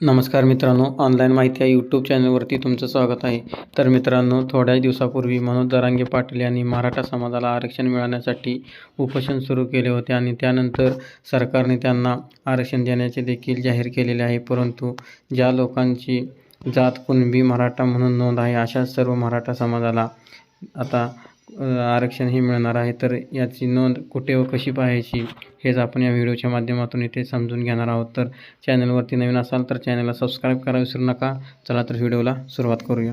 नमस्कार मित्रांनो ऑनलाईन माहिती या यूट्यूब चॅनलवरती तुमचं स्वागत आहे. तर मित्रांनो थोड्याच दिवसापूर्वी मनोज दरांगे पाटील यांनी मराठा समाजाला आरक्षण मिळवण्यासाठी उपोषण सुरू केले होते आणि त्यानंतर सरकारने त्यांना आरक्षण देण्याचे देखील जाहीर केलेले आहे. परंतु ज्या लोकांची जात कुणबी मराठा म्हणून नोंद आहे अशा सर्व मराठा समाजाला आता आरक्षण हे मिळणार आहे तर याची नोंद कुठे व कशी पाहायची हेच आपण या व्हिडिओच्या माध्यमातून इथे समजून घेणार आहोत. तर चॅनलवरती नवीन असाल तर चॅनलला सबस्क्राईब करायला विसरू नका. चला तर व्हिडिओला सुरुवात करूया.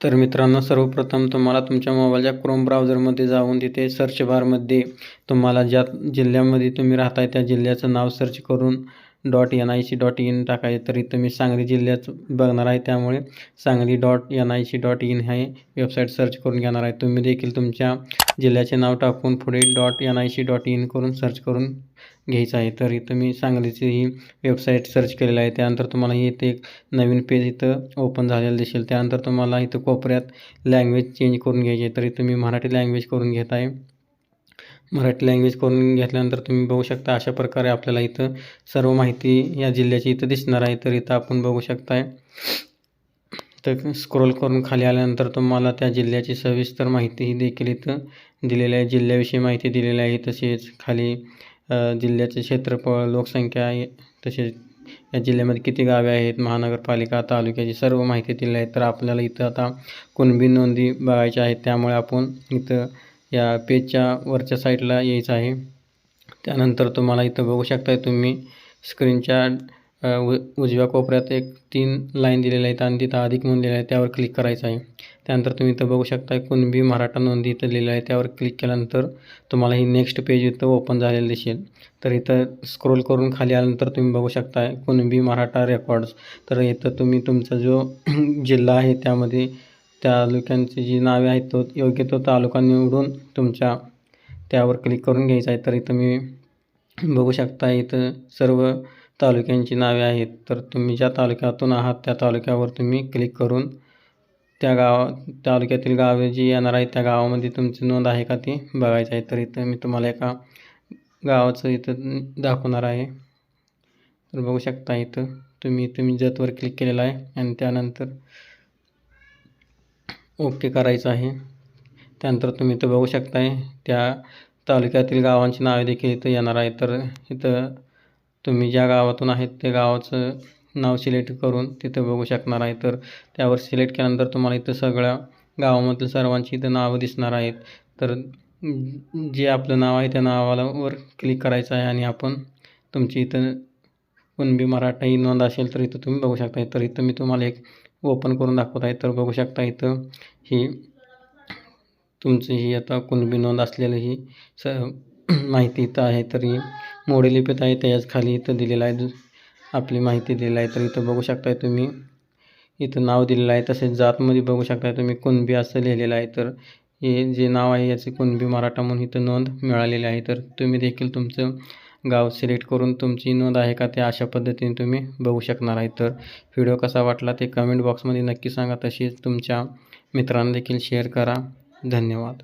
तर मित्रांनो सर्वप्रथम तुम्हाला तुमच्या मोबाईलच्या क्रोम ब्राउझरमध्ये जाऊन तिथे सर्च बारमध्ये तुम्हाला ज्या जिल्ह्यामध्ये तुम्ही राहताय त्या जिल्ह्याचं नाव सर्च करून dot N I C dot in टाकायचं तरी तुम्ही मी सांगली जिल्ह्यात बघणार आहे. त्यामुळे Sangli dot N I C dot in हे वेबसाईट सर्च करून घेणार आहे. तुम्ही देखील तुमच्या जिल्ह्याचे नाव टाकून पुढे dot N I C dot in करून सर्च करून घ्यायचं आहे. तर तुम्ही मी सांगलीची ही वेबसाईट सर्च केलेलं आहे. त्यानंतर तुम्हाला ही इथे एक नवीन पेज इथं ओपन झालेलं दिसेल. त्यानंतर तुम्हाला इथं कोपऱ्यात लँग्वेज चेंज करून घ्यायची आहे. तरी तुम्ही मराठी लँग्वेज करून घेत आहे मराठी लँग्वेज करून घेतल्यानंतर तुम्ही बघू शकता अशा प्रकारे आपल्याला इथं सर्व माहिती या जिल्ह्याची इथं दिसणार आहे. तर इथं आपण बघू शकताय. तर स्क्रोल करून खाली आल्यानंतर तुम्हाला त्या जिल्ह्याची सविस्तर माहितीही देखील इथं दिलेली आहे. जिल्ह्याविषयी माहिती दिलेली आहे. तसेच खाली जिल्ह्याचे क्षेत्रफळ लोकसंख्या आहे, तसेच या जिल्ह्यामध्ये किती गावे आहेत महानगरपालिका तालुक्याची सर्व माहिती दिली आहे. तर आपल्याला इथं आता कुणबी नोंदी बघायच्या आहेत त्यामुळे आपण इथं या पेजच्या वरच्या साईडला यायचं आहे. त्यानंतर तुम्हाला इथं बघू शकताय तुम्ही स्क्रीनच्या उ उजव्या कोपऱ्यात एक तीन लाईन दिलेल्या आहेत आणि तिथं अधिक म्हणून लिहिलं आहे त्यावर क्लिक करायचं आहे. त्यानंतर तुम्ही इथं बघू शकताय कुणबी मराठा नोंदी इथं लिहिलं आहे त्यावर क्लिक केल्यानंतर तुम्हाला ही नेक्स्ट पेज इथं ओपन झालेलं दिसेल. तर इथं स्क्रोल करून खाली आल्यानंतर तुम्ही बघू शकताय कुणबी मराठा रेकॉर्ड्स. तर इथं तुम्ही तुमचा जो जिल्हा आहे त्यामध्ये तालुक्यांची जी नावे आहेत तो योग्य तो तालुका निवडून तुमच्या त्यावर क्लिक करून घ्यायचं आहे. तर इथं मी बघू शकता इथं सर्व तालुक्यांची नावे आहेत. तर तुम्ही ज्या तालुक्यातून आहात त्या तालुक्यावर तुम्ही क्लिक करून त्या गावा तालुक्यातील गावे जी येणार आहेत त्या गावामध्ये तुमची नोंद आहे का ती बघायचं आहे. तर इथं मी तुम्हाला एका गावाचं इथं दाखवणार आहे. तर बघू शकता इथं तुम्ही तुम्ही जतवर क्लिक केलेलं आहे आणि त्यानंतर ओके करायचं आहे. त्यानंतर तुम्ही इथं बघू शकताय त्या तालुक्यातील गावांची नावे देखील इथं येणार आहे तर इथं तुम्ही ज्या गावातून आहेत त्या गावाचं नाव सिलेक्ट करून तिथं बघू शकणार आहे. तर त्यावर सिलेक्ट केल्यानंतर तुम्हाला इथं सगळ्या गावामधील सर्वांची इथं नावं दिसणार आहेत. तर जे आपलं नाव आहे त्या नावाला वर क्लिक करायचं आहे आणि आपण तुमची इथं कुणबी मराठा ही नोंद असेल तर इथं तुम्ही बघू शकता तर इथं मी तुम्हाला एक ओपन करून दाखवत आहे. तर बघू शकता इथं ही तुमची ही आता कुणबी नोंद असलेली ही स माहिती इथं आहे. तर ही मोडी लिपीत आहे त्याच्याच खाली इथं दिलेलं आहे. आपली माहिती दिलेली आहे. तर इथं बघू शकताय तुम्ही. इथं नाव दिलेलं आहे. तसेच जातमध्ये बघू शकताय तुम्ही. कुणबी असं लिहिलेलं आहे. तर हे जे नाव आहे याचे कुणबी मराठा म्हणून इथं नोंद मिळालेली आहे. तर तुम्ही देखील तुमचं गाव सिलेक्ट करून तुमची नोंद आहे का ते अशा पद्धतीने तुम्ही बघू शकणार आहे. तर व्हिडिओ कसा वाटला ते कमेंट बॉक्समध्ये नक्की सांगा. तसेच तुमच्या मित्रांना देखील शेअर करा. धन्यवाद.